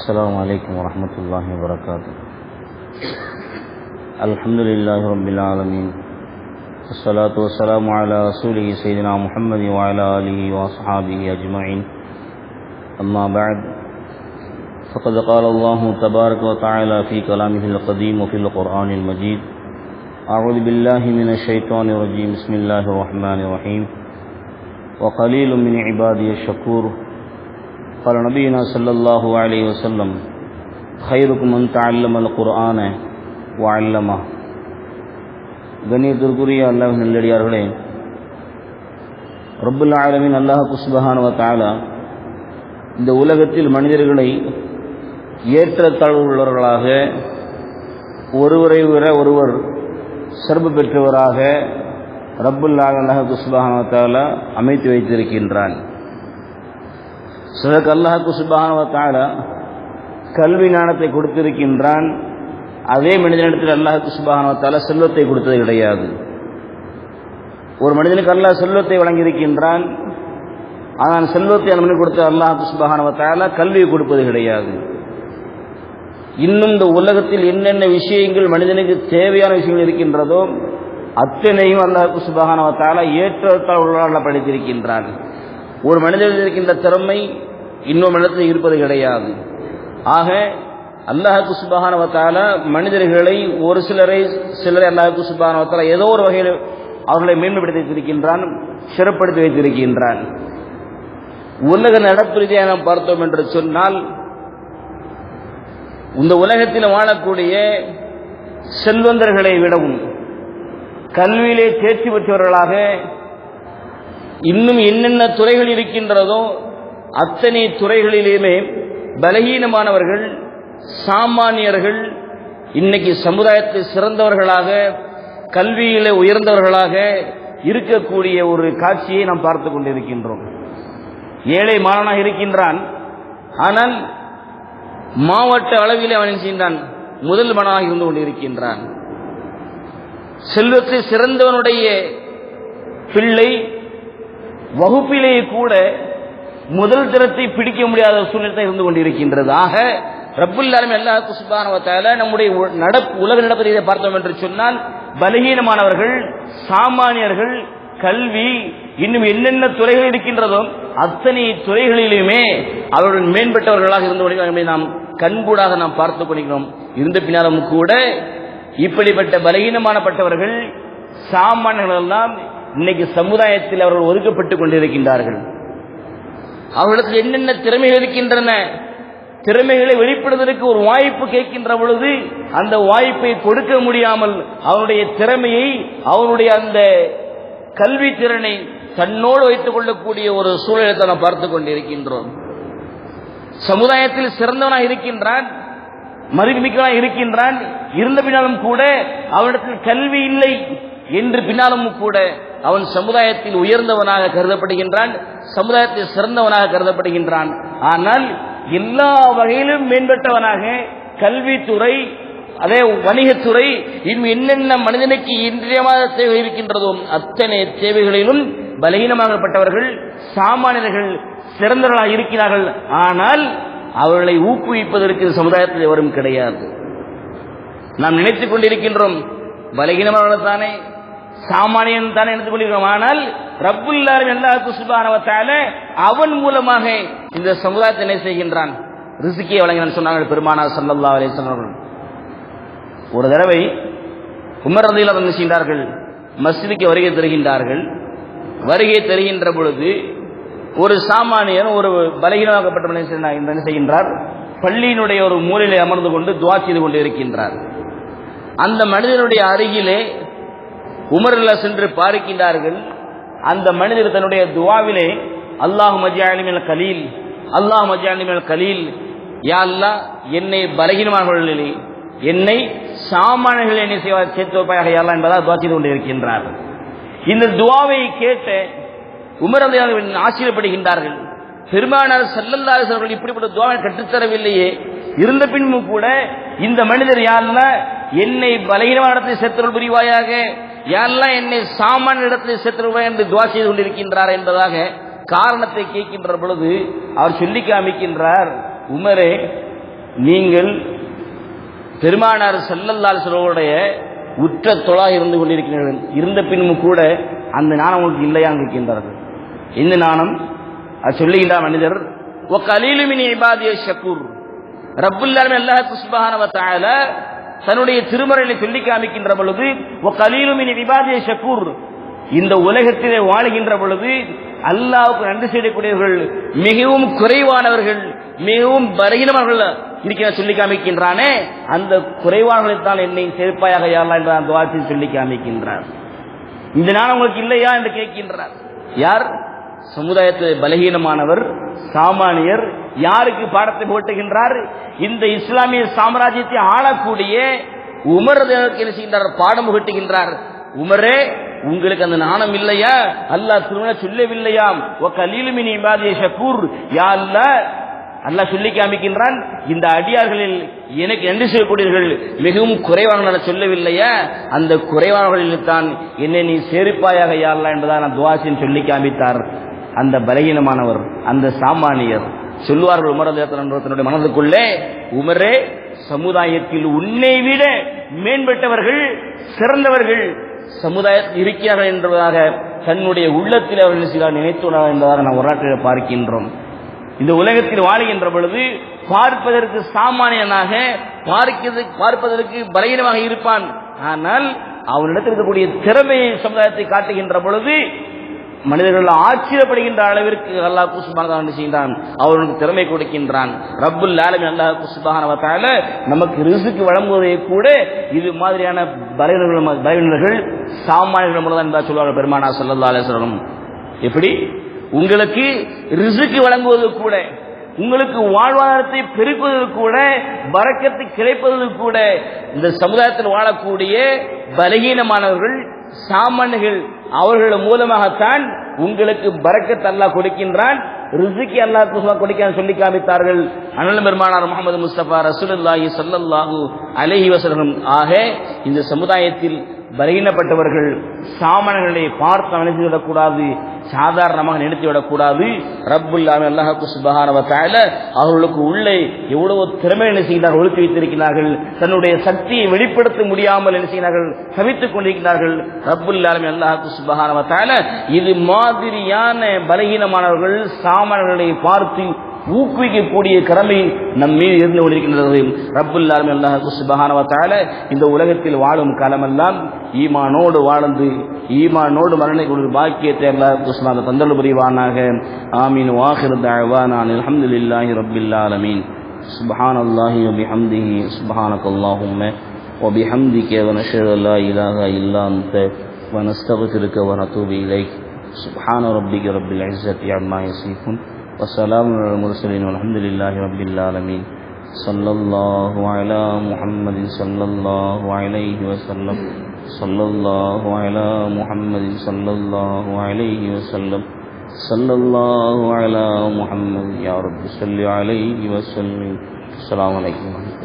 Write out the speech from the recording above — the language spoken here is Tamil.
السلام علیکم ورحمۃ اللہ وبرکاتہ۔ الحمد للہ رب العالمین۔ الصلاۃ والسلام علی رسول سیدنا محمد وعلی آلہ وصحابہ اجمعین۔ اما بعد، فقد قال الله تبارک وتعالى في كلامه القديم وفي القرآن المجيد اعوذ بالله من الشیطان الرجیم، بسم اللہ الرحمن الرحیم۔ وقلیل من عبادی الشکور۔ قال نبينا صلى الله عليه وسلم خيركم من تعلم القرآن وعلمه கண்ணியத்திற்குரிய அல்லாஹ் நல்லடியார்களே ரப்புல் ஆலமின் அல்லாஹ் குஸ்பஹான தாலா இந்த உலகத்தில் மனிதர்களை ஏற்றத்தாழ்வுள்ளவர்களாக ஒருவரை விட ஒருவர் சிறப்பு பெற்றவராக ரப்புல் அல்லாஹ் குஸ்பஹான தாலா அமைத்து வைத்திருக்கின்றான் சிலருக்கு அல்லாஹு சுபானவ கல்வி ஞானத்தை கொடுத்திருக்கின்றான். அதே மனிதனிடத்தில் அல்லாஹுக்கு சுபானவ செல்வத்தை கொடுத்தது கிடையாது. ஒரு மனிதனுக்கு அல்லாஹ் செல்வத்தை வழங்கியிருக்கின்றான். ஆனால் செல்வத்தை அந்த மனிதன் கொடுத்த அல்லாஹுக்கு சுபானவ தாலா கல்வியை கொடுப்பது கிடையாது. இன்னும் இந்த உலகத்தில் என்னென்ன விஷயங்கள் மனிதனுக்கு தேவையான விஷயங்கள் இருக்கின்றதோ அத்தனையும் அல்லாஹுக்கு சுபகானவ ஏற்றத்தால் உள்ளால் படித்திருக்கின்றான் ஒரு மனிதனில் இருக்கின்ற திறமை இன்னொரு மனிதத்தில் இருப்பது கிடையாது. ஆக அல்லாஹு சுபகானவத்தால மனிதர்களை ஒரு சிலரை சிலரை அல்லாஹு சுபகானவத்தால ஏதோ ஒரு வகையில் அவர்களை மேன்மைப்படுத்தி வைத்திருக்கின்றான் சிறப்படுத்தி வைத்திருக்கின்றான். உலக நடப்பு ரீதியாக நாம் பார்த்தோம் என்று சொன்னால் இந்த உலகத்தில் வாழக்கூடிய செல்வந்தர்களை விடவும் கல்வியிலே தேர்ச்சி பெற்றவர்களாக இன்னும் என்னென்ன துறைகள் இருக்கின்றதோ அத்தனை துறைகளிலுமே பலகீனமானவர்கள் சாமானியர்கள் இன்னைக்கு சமுதாயத்தை சிறந்தவர்களாக கல்வியில உயர்ந்தவர்களாக இருக்கக்கூடிய ஒரு காட்சியை நாம் பார்த்து கொண்டிருக்கின்றோம். ஏழை மாணவனாக இருக்கின்றான். ஆனால் மாவட்ட அளவில் அவன் செய்கின்றான்? முதல் மனாக இருந்து கொண்டிருக்கின்றான். செல்வத்தில் சிறந்தவனுடைய பிள்ளை வகுப்பிலேயே கூட முதல் திறத்தை பிடிக்க முடியாத சூழ்நிலை இருந்து கொண்டிருக்கின்றது ஆக ரப்புல்லாலும் எல்லா குசுபானவத்தால நம்முடைய நடப்பு உலக நடப்பதை பார்த்தோம் என்று சொன்னால் பலகீனமானவர்கள் சாமானியர்கள் கல்வி இன்னும் என்னென்ன துறைகள் இருக்கின்றதோ அத்தனை துறைகளிலுமே அவருடன் மேம்பட்டவர்களாக இருந்து கொண்டிருக்கிறோம் நாம் கண்கூடாக நாம் பார்த்துக் கொண்டிருக்கிறோம். இருந்த பின்னாலும் கூட இப்படிப்பட்ட பலகீனமானப்பட்டவர்கள் சாமானியர்கள் எல்லாம் இன்னைக்கு சமுதாயத்தில் அவர்கள் ஒதுக்கப்பட்டுக் கொண்டிருக்கின்றார்கள். அவர்களுக்கு என்னென்ன திறமைகள் இருக்கின்றன? திறமைகளை வெளிப்படுவதற்கு ஒரு வாய்ப்பு கேட்கின்ற பொழுது அந்த வாய்ப்பை கொடுக்க முடியாமல் அவனுடைய திறமையை அவனுடைய அந்த கல்வி திறனை தன்னோடு வைத்துக் கொள்ளக்கூடிய ஒரு சூழலை தான் நாம் பார்த்துக் கொண்டிருக்கின்றோம். சமுதாயத்தில் சிறந்தவனாக இருக்கின்றான் மதிப்புமிக்கவனாக இருக்கின்றான் இருந்த பின்னாலும் கூட அவனிடத்தில் கல்வி இல்லை. என்று பின்னாலும் கூட அவன் சமுதாயத்தில் உயர்ந்தவனாக கருதப்படுகின்றான் சமுதாயத்தில் சிறந்தவனாக கருதப்படுகின்றான். ஆனால் எல்லா வகையிலும் மேம்பட்டவனாக கல்வித்துறை அதே வணிகத்துறை இன்னும் என்னென்ன மனிதனுக்கு இன்றியமான தேவை இருக்கின்றதோ அத்தனை தேவைகளிலும் பலகீனமாகப்பட்டவர்கள் சாமானியர்கள் சிறந்தவர்களாக இருக்கிறார்கள். ஆனால் அவர்களை ஊக்குவிப்பதற்கு சமுதாயத்தில் எவரும் கிடையாது. நாம் நினைத்துக் கொண்டிருக்கின்றோம் பலகீனமானதானே சாமானியன் தானே எடுத்துக் கொண்டிருக்கிறோம் ஆனால் ரப்புல்லாரும் எல்லாருக்கும் சுபானவத்தால அவன் மூலமாக இந்த சமுதாயத்தை என்ன செய்கின்றான்? ரிசுக்கியை வழங்கினான் சொன்னாங்க பெருமானார் சல்லல்லா அலே சொன்னார்கள் ஒரு தடவை உமர் ரதியில் செய்கின்றார்கள் மஸ்ஜிதுக்கு வருகை தருகின்றார்கள். வருகை தருகின்ற பொழுது ஒரு சாமானியன் ஒரு பலகீனமாக்கப்பட்ட என்ன செய்கின்றார்? பள்ளியினுடைய ஒரு மூலையில் அமர்ந்து கொண்டு துவா செய்து கொண்டு இருக்கின்றார். அந்த மனிதனுடைய அருகிலே உமர்ல சென்று பார்க்கின்றார்கள். அந்த மனிதர் தன்னுடைய துவாவிலே அல்லாஹ் மஜாலிமல் கலீல் அல்லாஹ் மஜாலிமல் கலீல் யா அல்லா என்னை பலகீனமானவர்களிலே என்னை சாமானியர்கள் என்னை செய்வா சேர்த்து வைப்பாயாக யாரா என்பதாக துவா செய்து கொண்டிருக்கின்றார் இந்த துவாவை கேட்ட உமர் ஆச்சரியப்படுகின்றார்கள். பெருமானார் செல்லல்லாசர்கள் இப்படிப்பட்ட துவாவை கற்றுத்தரவில்லையே. இருந்த பின்பும் கூட இந்த மனிதர் யாருன்னா என்னை பலகீனமான இடத்தை சேர்த்தல் புரிவாயாக? யாரெல்லாம் என்னை சாமான் இடத்தில் சேர்த்திருவாய் என்று துவா செய்து கொண்டிருக்கின்றார் என்பதாக காரணத்தை கேட்கின்ற பொழுது அவர் சொல்லி காமிக்கின்றார் உமரே நீங்கள் பெருமானார் செல்லல்லால் சிலருடைய உற்ற தொழாக இருந்து கொண்டிருக்கிறீர்கள். இருந்த பின்னும் கூட அந்த நாணம் உங்களுக்கு இல்லையா இருக்கின்றார்கள் இந்த நாணம் அது சொல்லுகின்றார் மனிதர் ஒ கலீலுமினி இபாதிய ஷக்கூர் ரப்புல்லாலுமே அல்லாஹ் சுப்ஹானஹு தன்னுடைய திருமறையில சொல்லி காமிக்கின்ற பொழுது ஒ கலீலுமினி இபாதிய ஷக்கூர். இந்த உலகத்திலே வாழுகின்ற பொழுது அல்லாவுக்கு நன்றி செய்யக்கூடியவர்கள் மிகவும் குறைவானவர்கள் மிகவும் பலகீனமானவர்கள் இருக்கிற சொல்லி காமிக்கின்றானே அந்த குறைவானவர்களைத்தான் என்னை சேர்ப்பாயாக யாரலாம் என்ற அந்த வார்த்தையை சொல்லி காமிக்கின்றார். இந்த நாள் உங்களுக்கு இல்லையா என்று கேட்கின்றார். யார்? சமுதாயத்தில் பலகீனமானவர் சாமானியர் யாருக்கு பாடத்தை போட்டுகின்றார் இந்த இஸ்லாமிய சாம்ராஜ்யத்தை ஆளக்கூடிய உமர் என்ன செய்கின்றார் பாடம் புகட்டுகின்றார். உமரே உங்களுக்கு அந்த நாணம் இல்லையா? அல்லாஹ் திருமண சொல்லவில்லையாம். ஷக்கூர் யா அல்லாஹ் அல்லாஹ் சொல்லி காமிக்கின்றான். இந்த அடியார்களில் எனக்கு நன்றி செய்யக்கூடியவர்கள் மிகவும் குறைவானவர்கள் சொல்லவில்லையா? அந்த குறைவானவர்களில் தான் என்னை நீ சேர்ப்பாயாக யாரலாம் என்பதாக நான் துவாசின் சொல்லி காமித்தார். அந்த பலகீனமானவர் அந்த சாமானியர். சொல்வார்கள் உமரதேசனுடைய மனதுக்குள்ளே உமரே சமுதாயத்தில் உன்னை விட மேம்பட்டவர்கள் சிறந்தவர்கள் சமுதாயத்தில் இருக்கிறார்கள் என்பதாக தன்னுடைய உள்ளத்தில் அவர்கள் சிலர் நினைத்துள்ளார் என்பதாக நாம் வரலாற்றில் பார்க்கின்றோம். இந்த உலகத்தில் வாழுகின்ற பொழுது பார்ப்பதற்கு சாமானியனாக பார்க்கிறது பார்ப்பதற்கு பலகீனமாக இருப்பான். ஆனால் அவனிடத்தில் இருக்கக்கூடிய திறமையை சமுதாயத்தை காட்டுகின்ற பொழுது மனிதர்கள் ஆச்சரியப்படுகின்ற அளவிற்கு அல்லாஹ் குசுபான செய்கின்றான் அவர்களுக்கு திறமை கொடுக்கின்றான். ரப்புல் ஆலமி அல்லாஹ் குசுபான நமக்கு ரிசுக்கு வழங்குவதை கூட இது மாதிரியான பலவீனர்கள் பலவீனர்கள் சாமானியர்கள் மூலம் என்பதாக சொல்வார்கள் பெருமானா சல்லா அலிஸ்வரம் எப்படி? உங்களுக்கு ரிசுக்கு வழங்குவது கூட உங்களுக்கு வாழ்வாதாரத்தை பெருக்குவது கூட வரக்கத்தை கிடைப்பது கூட இந்த சமுதாயத்தில் வாழக்கூடிய பலகீனமானவர்கள் சாமானியர்கள் அவர்கள் மூலமாகத்தான் உங்களுக்கு பறக்கத் அல்லாஹ் கொடுக்கின்றான் ரிசுக்கி அல்லாஹ் கொடுக்க சொல்லி காமித்தார்கள். அனல் பெருமானார் முகமது முஸ்தபா ரசூலுல்லாஹி ஸல்லல்லாஹு அலைஹி வஸல்லம். ஆக இந்த சமுதாயத்தில் பலகீனப்பட்டவர்கள் சாமான்களை பார்த்து நினைத்து விடக்கூடாது சாதாரணமாக நினைத்து விடக்கூடாது. ரப்புல்லாமே அல்லாஹு சுபஹானவ அவர்களுக்கு உள்ளே எவ்வளவு திறமை என்ன செய்கிறார்கள் ஒழுக்கி வைத்திருக்கிறார்கள் தன்னுடைய சக்தியை வெளிப்படுத்த முடியாமல் என்ன செய்கிறார்கள் சவித்துக் கொண்டிருக்கிறார்கள். ரப்புல்லாமே அல்லாஹு சுபகானவத்தால இது மாதிரியான பலகீனமானவர்கள் சாமான்களை பார்த்து ஊக்குவிக்கக்கூடிய கடமை நம் மீது இருந்து கொண்டிருக்கின்றது ரப்புல்லாலும் அல்லாஹு சுபஹானவ தஆல இந்த உலகத்தில் வாழும் காலமெல்லாம் ஈமானோடு வாழ்ந்து ஈமானோடு மரணை கொண்டு பாக்கியத்தை அல்லாஹ் சுஸ்லாத தந்தல் புரிவானாக ஆமீன் வாஹிர் தஅவானா அல்ஹம்துலில்லாஹி ரப்பில் ஆலமீன் سبحان الله وبحمده سبحانك اللهم وبحمدك ونشهد أن لا إله إلا أنت ونستغفرك ونتوب إليك سبحان ربك رب العزة عما يصفون وسلام المرسلین الحمد للہ رب العالمین صلی اللہ علی محمد صلی اللہ علیہ وسلم. صلی اللہ علی محمد صلی اللہ علیہ وسلم. صلی اللہ علی محمد. یا رب صلی علیہ وسلم. السلام علیکم